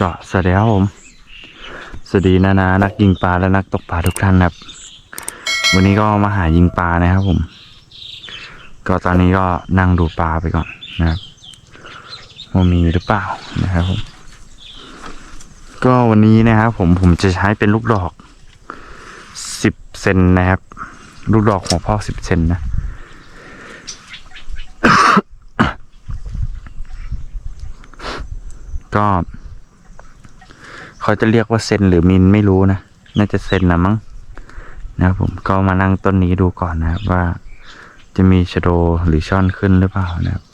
ก็สวัสดีครับผม สวัสดีนานานักยิงปลาและนักตกปลาทุกท่านครับ วันนี้ก็มาหายิงปลานะครับผม ก็ตอนนี้ก็นั่งดูปลาไปก่อนนะครับว่ามีหรือเปล่านะครับผม ก็วันนี้นะครับผมผมจะใช้เป็นลูกดอกสิบเซนนะครับ ลูกดอกหัวพ่อสิบเซนนะก็ เขาจะเรียกว่าเซนหรือมินไม่รู้นะ น่าจะเซนนะมั้งนะครับผมก็มานั่งต้นนี้ดูก่อนนะครับว่าจะมีชโดหรือช่อนขึ้นหรือเปล่านะครับ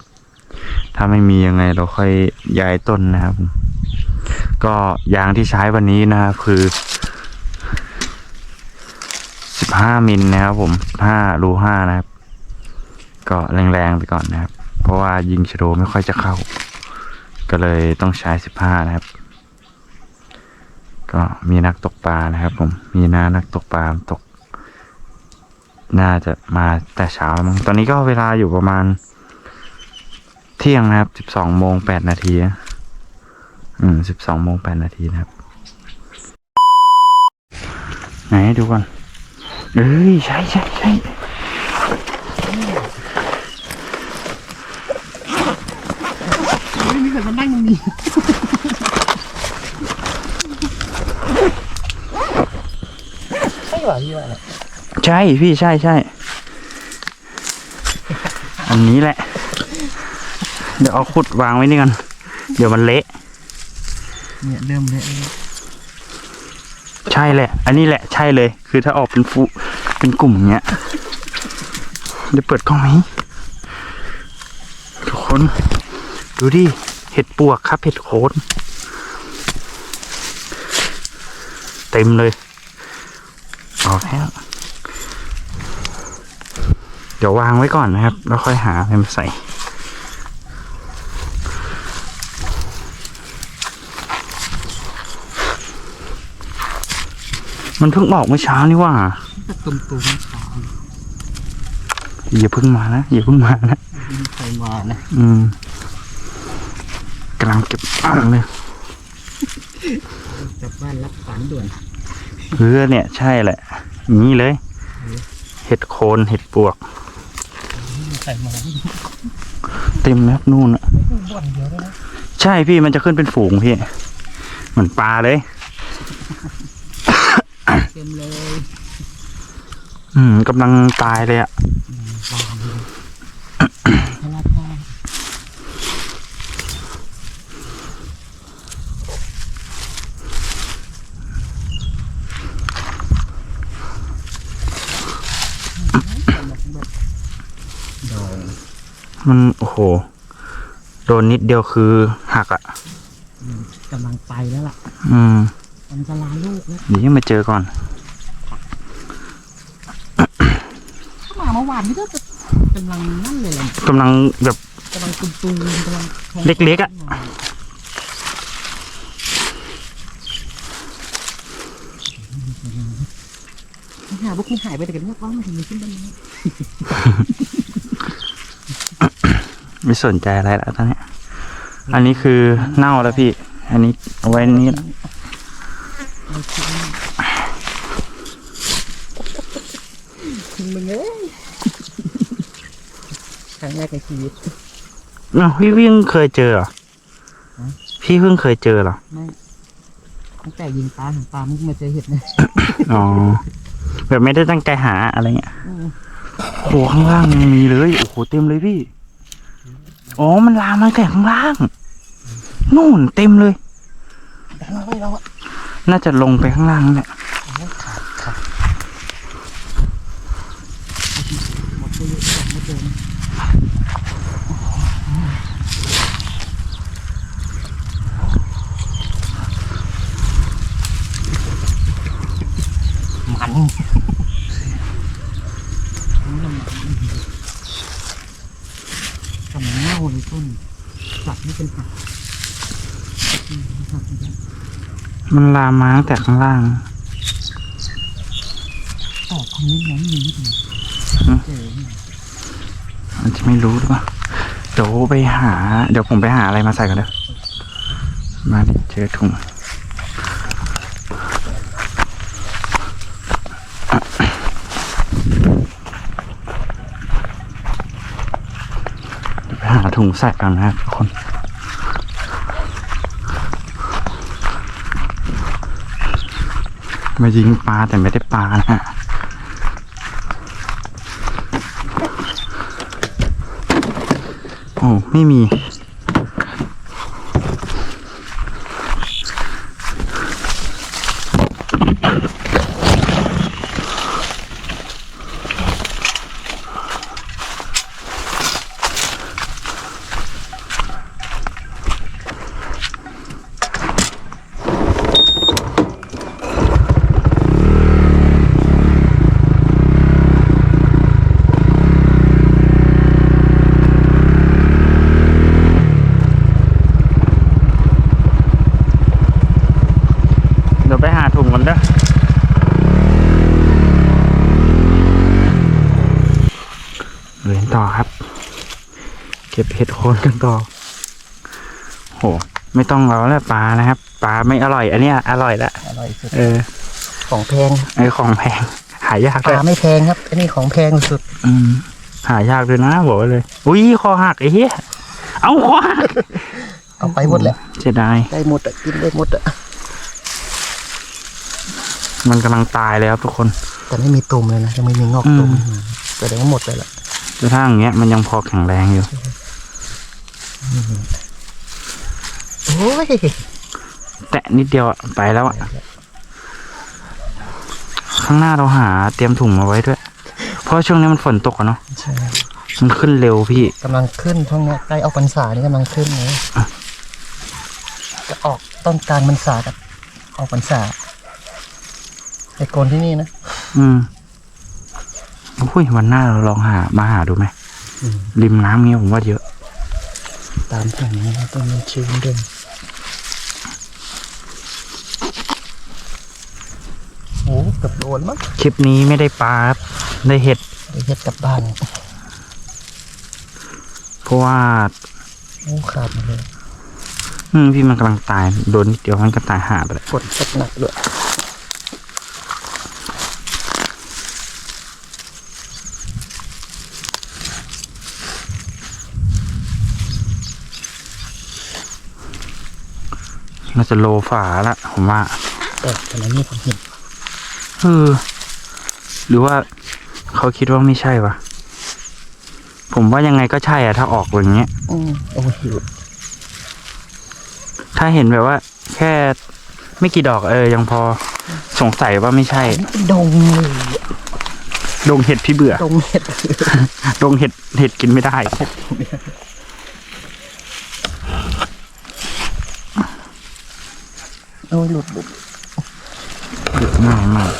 ถ้าไม่มียังไงเราค่อยย้ายต้นนะครับ ก็ยางที่ใช้วันนี้นะครับคือสิบห้ามิลนะครับผมห้ารูห้านะครับ ก็แรงๆไปก่อนนะครับ เพราะว่ายิงชโดไม่ค่อยจะเข้า ก็เลยต้องใช้สิบห้านะครับ ก็มีนักตกปลานะครับ ผมมีน้านักตกปลาตก น่าจะมาแต่เช้ามั้งตอนนี้ก็เวลาอยู่ประมาณ เที่ยงนะครับสิบสองโมงแปดนาทีอืมสิบสองโมงแปดนาทีนะครับ ไหนดูก่อนเอ้ยใช่ใช่ใช่ไม่มีใครมานั่งตรงนี้ ใช่เหรอพี่ว่าเนี่ยใช่พี่ใช่ใช่ อันนี้แหละ เดี๋ยวเอาขุดวางไว้นี่กัน เดี๋ยวมันเละเนี่ยเริ่มเลยใช่แหละ อันนี้แหละใช่เลย คือถ้าออกเป็นฟูเป็นกลุ่มอย่างเงี้ยเดี๋ยวเปิดกล้องไหมทุกคน ดูดิ เห็ดปวกครับ เห็ดโคนเต็มเลย ออกแล้ว เดี๋ยววางไว้ก่อนนะครับ แล้วค่อยหาอะไรมาใส่มันเพิ่งออกเมื่อเช้านี่ว่าตุ้มตุ้มๆขาวอย่าเพิ่งมานะ อย่าเพิ่งมานะไม่มีใครมานะ อืมกำลังเก็บอ่างเลยจากบ้านรับฝันด่วนเพื่อเนี่ย ใช่แหละอย่าง นี้เลย เห็ดโคนเห็ดปวกไม่มีใครมาเต็มแล้วนู่นอะบ่อนเดียวด้วยนะใช่พี่มันจะขึ้นเป็นฝูงพี่ เหมือนปลาเลย เต็มเลย อืมกำลังตายเลยอะ วางเลยพลาดพลาด ดอง มันโอ้โห โดนนิดเดียวคือหักอะกำลังไปแล้วล่ะ อืมมันจะลาลูกแล้วเดี๋ยวยังมาเจอก่อนถ้ามาเมื่อวานนี่ก็จะกำลังนั่นเลยแหละกำลังแบบกำลังตุ้มตูมๆกำลังแทงเล็กๆอะหาพวกคุณหายไปแต่กันว่าว่ามันถึงมีขึ้นบ้างไหม ไม่สนใจอะไรแล้วตอนนี้ อันนี้คือเน่าแล้วพี่ อันนี้เอาไว้นี่ละเอาทิ้งทิ้งมึงเอ้ยครั้งแรกในชีวิตอ้าวพี่เพิ่งเคยเจอเหรอ พี่เพิ่งเคยเจอเหรอ ไม่ตั้งแต่ยิงปลาถึงปลามึงมาเจอเห็ดเนะอ๋อ แบบไม่ได้ตั้งใจหาอะไรเงี้ยโอ้โหข้างล่างมีเลย โอ้โห เต็มเลยพี่ อ๋อ มันลามมาแต่ข้างล่าง นู่นเต็มเลยดันเอาไว้เราอะน่าจะลงไปข้างล่างนั่นแหละ โอ้ขาดขาดหมดเลยสองไม่เจอนะมันกำลังเน่าเลยต้นจับนี่เป็นหักอืมหักอีกแล้ว มันลามมาตั้งแต่ข้างล่างตอบคอมเมนต์น้องมีนิดหนึงฮะเจอเนี่ยมันจะไม่รู้หรือเปล่าเดี๋ยวไปหา เดี๋ยวผมไปหาอะไรมาใส่กันเด้อมาดิเจอถุงไปหาถุงใส่กันนะครับทุกคน มายิงปลาแต่ไม่ได้ปลานะฮะโอ้ไม่มี เดี๋ยวไปหาถุงกันเด้อเดินต่อครับ เก็บเห็ดโคนกันต่อโห ไม่ต้องเราแล้วปลานะครับปลาไม่อร่อย อันเนี้ยอร่อยละอร่อยสุดเออ ของแพงไอของแพง หายากปเลยลาไม่แพงครับอันนี้ของแพงสุดอืมหายากเลยนะบอกไว้เลย อุ้ยคอหักไอ้เหี้ยเอาคอหักเอาไปหมดแหละเสียดายได้หมดอะกินได้หมดอะมันกำลังตายเลยครับทุกคน แต่ไม่มีตุ่มเลยนะยังไม่มีงอกตุ่มอืม แสดงว่าหมดเลยล่ะแต่ถ้าอย่างเงี้ยมันยังพอแข็งแรงอยู่ โอ้ยแตะนิดเดียวอะไปแล้วอะข้างหน้าเราหาเตรียมถุงมาไว้ด้วย เพราะช่วงนี้มันฝนตกอะเนาะใช่มันขึ้นเร็วพี่ กำลังขึ้นช่วงเนี้ยใกล้ออกพรรษานี่กำลังขึ้นเลยจะออกต้นกลางพรรษากับออกพรรษาไอโกนที่นี่นะ อืมอุ้ยวันหน้าเราลองหามาหาดูไหมอืมริมน้ำเงี้ยผมว่าเยอะ ตามแผงนี้นะต้นมันชื้นเดิมโอ้เกับโดนมั้งคลิปนี้ไม่ได้ปลาครับได้เห็ดเดี๋ยวเฮ็ดกลับบ้านเพราะว่าโอ้ขาดหมดเลยอืมพี่มันกำลังตายโดนนิดเดียวมันก็ตายหาไปแล้วฝนตกหนักด้วย น่าจะโลฝาละผมว่าแต่ทำไมนี่ผมเห็นเออหรือว่าเขาคิดว่าไม่ใช่วะผมว่ายังไงก็ใช่อะถ้าออกอย่างเงี้ยอืมโอ้ยหลุดถ้าเห็นแบบว่า แค่ไม่กี่ดอกเออ ยังพอสงสัยว่าไม่ใช่นี่เป็นดงเลยอะดงเห็ดพี่เบื่อ ดงเห็ด ดงเห็ดเห็ดกินไม่ได้ โอ้ยหลุดหลุดเยอะมากมาก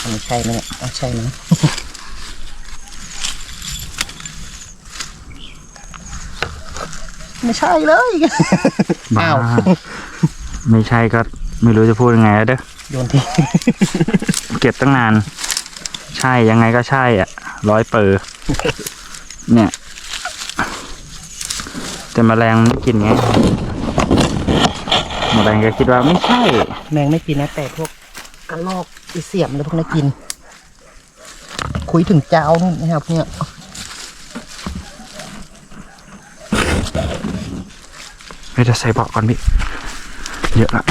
อันนี้ใช่ไหมเนี่ยเอาใช่ไหมไม่ใช่เลยบ้าอ้าวไม่ใช่ก็ไม่รู้จะพูดยังไงแล้วเด้อโยนทิ้งเก็บตั้งนาน ใช่ยังไงก็ใช่อะร้อยเปอร์เนี่ย แต่แมลงมันไม่กินไง แมลงก็คิดว่าไม่ใช่ แมงไม่กินนะ แต่พวกกระรอกอีเสียมอะไรพวกนั้นกิน คุยถึงเจ้านู่นนะครับเนี่ยไม่จะใส่เบาะก่อนพี่ เยอะละ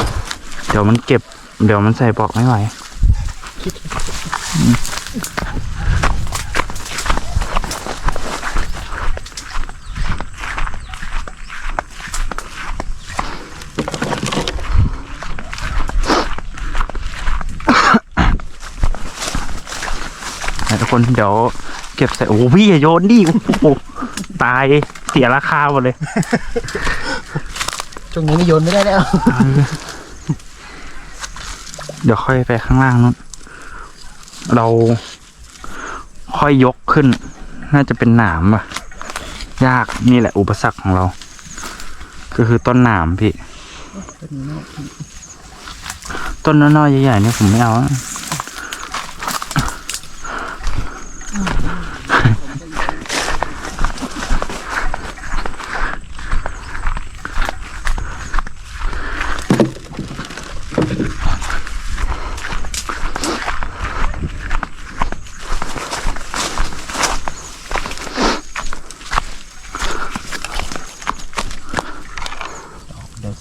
เดี๋ยวมันเก็บ เดี๋ยวมันใส่เบาะไม่ไหว กคนเดี๋ยวเก็บใส่โอ้โหพี่อย่าโยนดิโอ้โหตายเสียราคาหมดเลย ช่วงนี้ไม่โยนไม่ได้แล้ว เดี๋ยวค่อยไปข้างล่างนู้นเราค่อยยกขึ้น น่าจะเป็นหนามป่ะ ยากนี่แหละอุปสรรคของเรา ก็คือต้นหนามพี่ ต้นน้อยๆใหญ่ๆเนี่ยผมไม่เอาอะ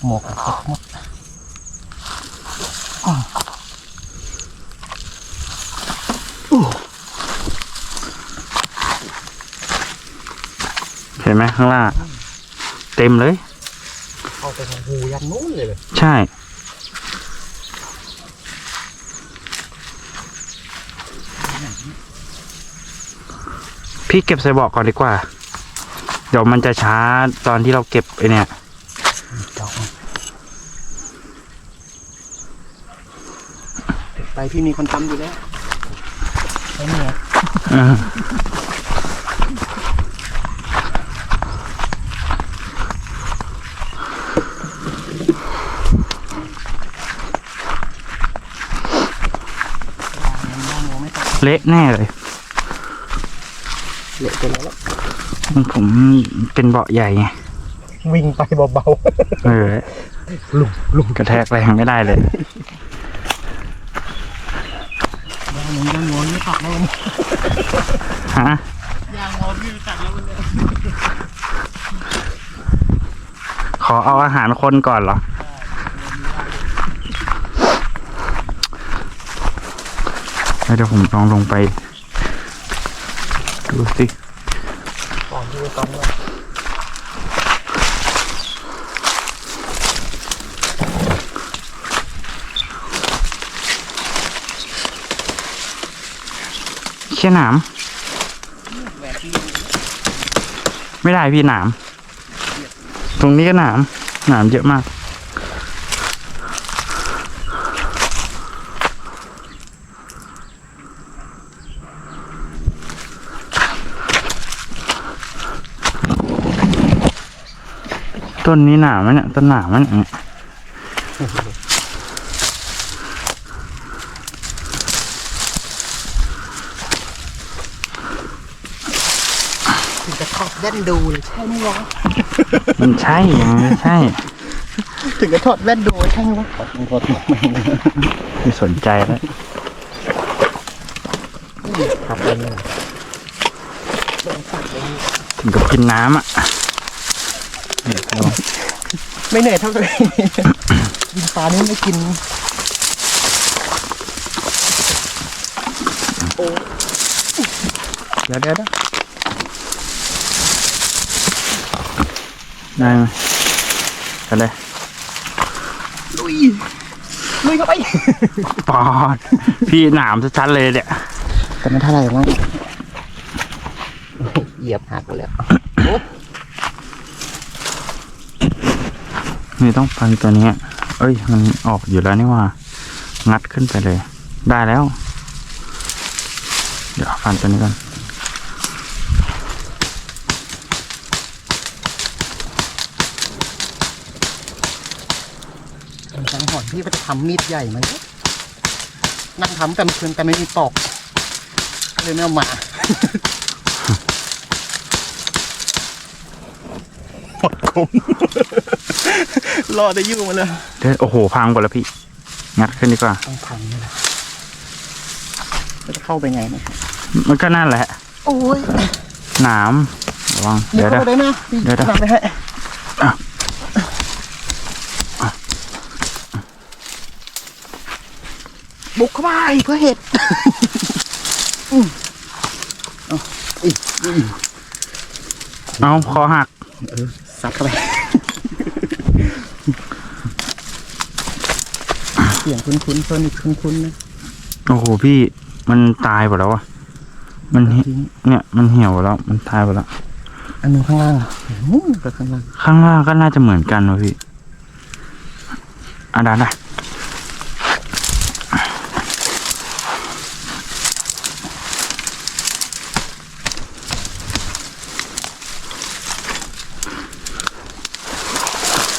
หมกตกหมดเห็นไหมข้างล่าง เต็มเลยเอาไปหูยันนู้นเลยใช่ พี่เก็บใส่เบอกก่อนดีกว่า เดี๋ยวมันจะช้าตอนที่เราเก็บไอเนี่ย ดอกไป พี่มีคนทำอยู่แล้วไปเนี่ยอืมเละแน่เลย เละไปแล้วผมเป็นเบาะใหญ่ไง วิ่งไปเบาเออ ๆลุงลุงกระแทกแรงไม่ได้เลยยางงยางงอนไม่ตัดแล้วมัน ฮะยางงอนไม่ตัดแล้วมันเลยขอเอาอาหารคนก่อนเหรอ เดี๋ยวผมลองลงไป ดูสิก่อนที่จะต้องว่า ช่หนาม ไม่ได้พี่หนาม ตรงนี้ก็หนาม หนามเยอะมาก ต้นนี้หนามไหมเนี่ยต้นหนามไหมเนี่ย ถึงจะถอดแว่นดูเลยใช่ไหมวะมันใช่มันไม่ใช่ ถึงจะถอดแว่นดูใช่ไหมวะถอดถอดไม่สนใจแล้วครับไปเนี่ยถึงกับกินน้ำอะเนี่ยลองไม่เหนื่อยเท่าไหร่ กินปลานี่ไม่กิน โอ้เดี๋ยวเดี๋ยวเดี๋ยวได้ไหม ไปเลยลุยลุยเข้าไปปอดพี่หนามชัดๆเลยเนี่ยแต่มันเท่าไหร่วะเหยียบหักหมดแล้วนี่ต้องฟันตัวเนี้ยเอ้ย มันออกอยู่แล้วนี่หว่า งัดขึ้นไปเลย ได้แล้ว เดี๋ยวฟันตัวนี้ก่อน สังหอน พี่ก็จะทำมีดใหญ่มันนั่งทำแต่เมื่อคืนแต่ไม่มีปอกก็เลยไม่เอามาหมดคมรอได้ยู่มาเลยเดี๋ยวโอ้โห พังหมดแล้วพี่ งัดขึ้นดีกว่า ต้องพังนี่แหละแล้วจะเข้าไปไงเนี่ยมันก็นั่นแหละ โอ้ยหนามระวังเดี๋เดี๋ยยววเดี๋ยวเข้าไปได้นะพี่เดี๋ยวเดี๋ยวนำไปให้ อะ บุกเข้าไปเพื่อเห็ดอืมเอาอีกอีกเอาคอหักเออซัดเข้าไปเสียงคุ้นๆโซนิกคุ้นๆนะโอ้โหพี่มันตายหมดแล้วอะมันเหี่ทิ้งเนี่ย มันเหี่ยวหมดแล้ว มันตายหมดแล้ว อันหนึงข้างล่างอะนู้นกับข้างล่าง ข้างล่างก็น่าจะเหมือนกันวะพี่อะได้ได้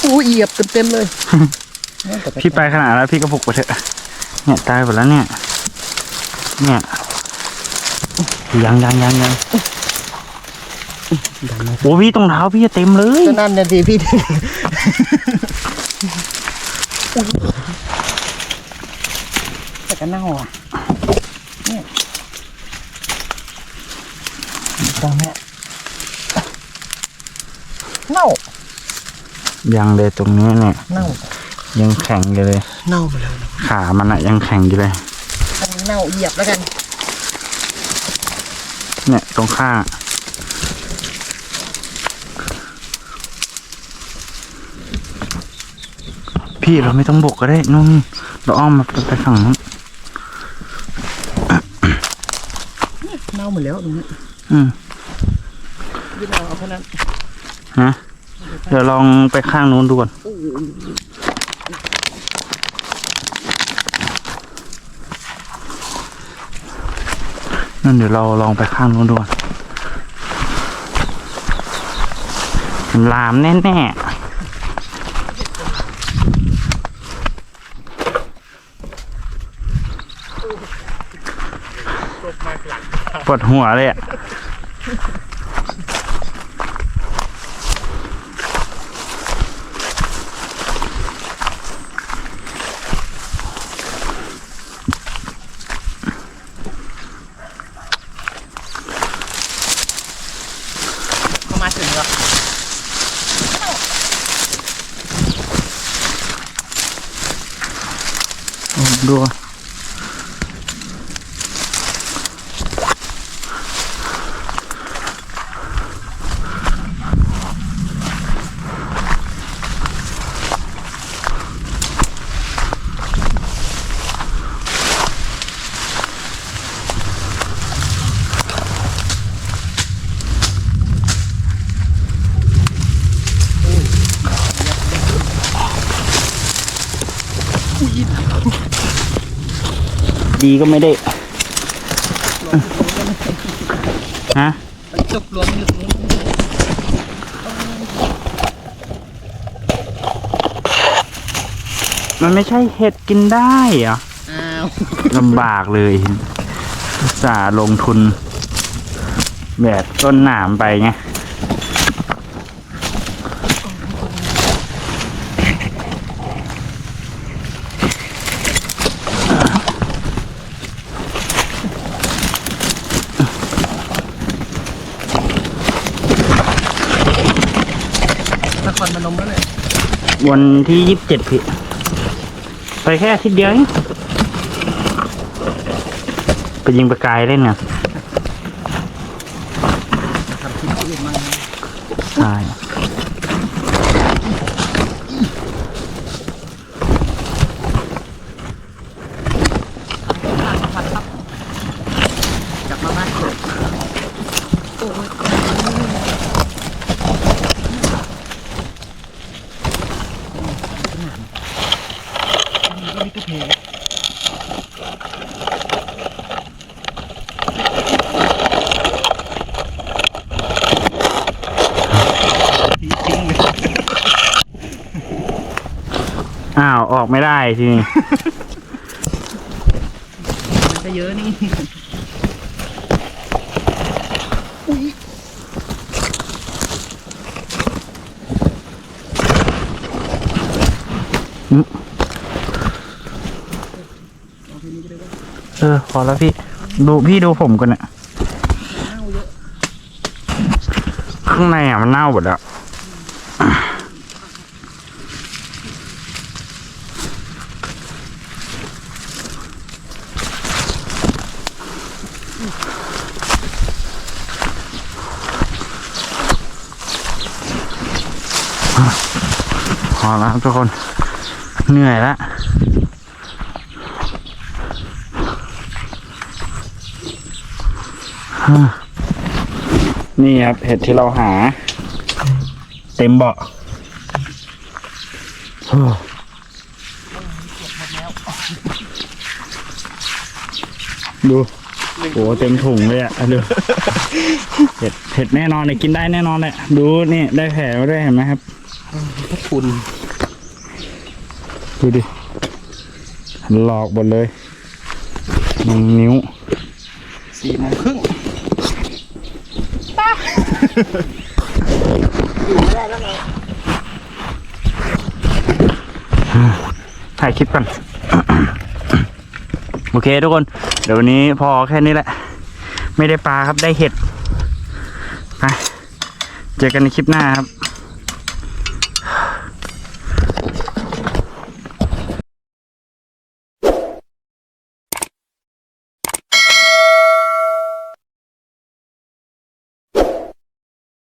อู้เหยียบเต็มๆเลย พี่ไปขนาดแล้วพี่ก็ปลุกไปเถอะ เนี่ยตายหมดแล้วเนี่ย เนี่ยยังยังยังยังดันมาโอ้พี่ตรงเท้าพี่เต็มเลยก็นั่นนะดีพี่อุ๊ยแต่ก็เน่าอะเนี่ยตรงเนี้ ยเน่ายังเลยตรงนี้เนี่ยเน่ายังแข็งอยู่เลย เน่าไปเลยนะขามันอะยังแข็งอยู่เลย อันนี้เน่าเหยียบแล้วกัน เนี่ยตรงข้างพี่เราไม่ต้องบกก็ได้นุ่นเราอ้อมมาไปฝั่งนู้นเน่าหมดแล้วตรงนี้อืมยืดเอาเอาแค่นั้น ฮะ เดี๋ยวลองไปข้างนู้นดูก่อนนั่นเดี๋ยวเราลองไปข้างนู้นดูก่อนมันลามแน่ๆปวดหัวเลยอะ ดีก็ไม่ได้ฮะจบรวมอยู่ตรงนี้มันไม่ใช่เห็ดกินได้เหรออ้าวลำบากเลยอุตส่าห์ลงทุน แบบต้นหนามไปไง นครพนมแล้วเนี่ย วันที่ยี่สิบเจ็ดพี่ ไปแค่อาทิตย์เดียวเองไปยิงประกายเล่นไงทำที่อื่นมาใช่ กลับมาบ้านเกิดโอ้ยก็มีกระเพงทิ้งเลย อ้าว ออกไม่ได้ทีนี้ มันจะเยอะนี่เออ พอแล้วพี่ ดูพี่ดูผมกันนะข้างในอะ มันเน่าหมดแล้ว พอแล้วทุกคน เหนื่อยแล้วนี่ครับเห็ดที่เราหา เต็มเบาะดูโอ้เต็มถุงเลยอะดูเห็ดเห็ดแน่นอนเลยกินได้แน่นอนเลยดูนี่ได้แผลมาด้วยเห็นไหมครับ พระคุณ ดูดิ หลอกหมดเลยหนึ่งนิ้วสี่โมงครึ่งถ่ายคลิปกัน โอเคทุกคน เดี๋ยววันนี้พอแค่นี้แหละ ไม่ได้ปลาครับได้เห็ดไปเจอกันในคลิปหน้าครับ